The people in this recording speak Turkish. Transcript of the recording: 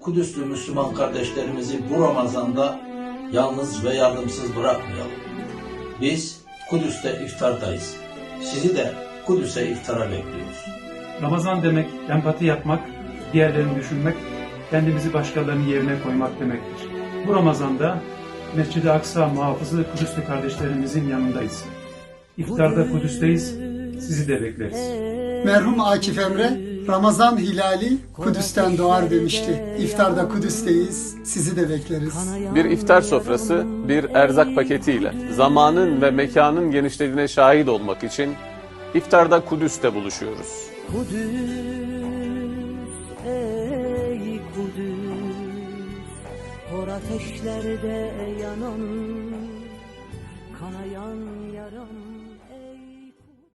Kudüs'lü Müslüman kardeşlerimizi bu Ramazan'da yalnız ve yardımsız bırakmayalım. Biz Kudüs'te iftardayız. Sizi de Kudüs'e iftara bekliyoruz. Ramazan demek empati yapmak, diğerlerini düşünmek, kendimizi başkalarının yerine koymak demektir. Bu Ramazan'da Mescid-i Aksa muhafızı Kudüs'lü kardeşlerimizin yanındayız. İftarda Kudüs'teyiz, sizi de bekleriz. Merhum Akif Emre, Ramazan hilali Kudüs'ten doğar demişti. İftarda Kudüs'teyiz, sizi de bekleriz. Bir iftar sofrası, bir erzak paketiyle zamanın ve mekanın genişlediğine şahit olmak için iftarda Kudüs'te buluşuyoruz. Kudüs ey Kudüs Hor ateşlerde yanan Kanayan yaram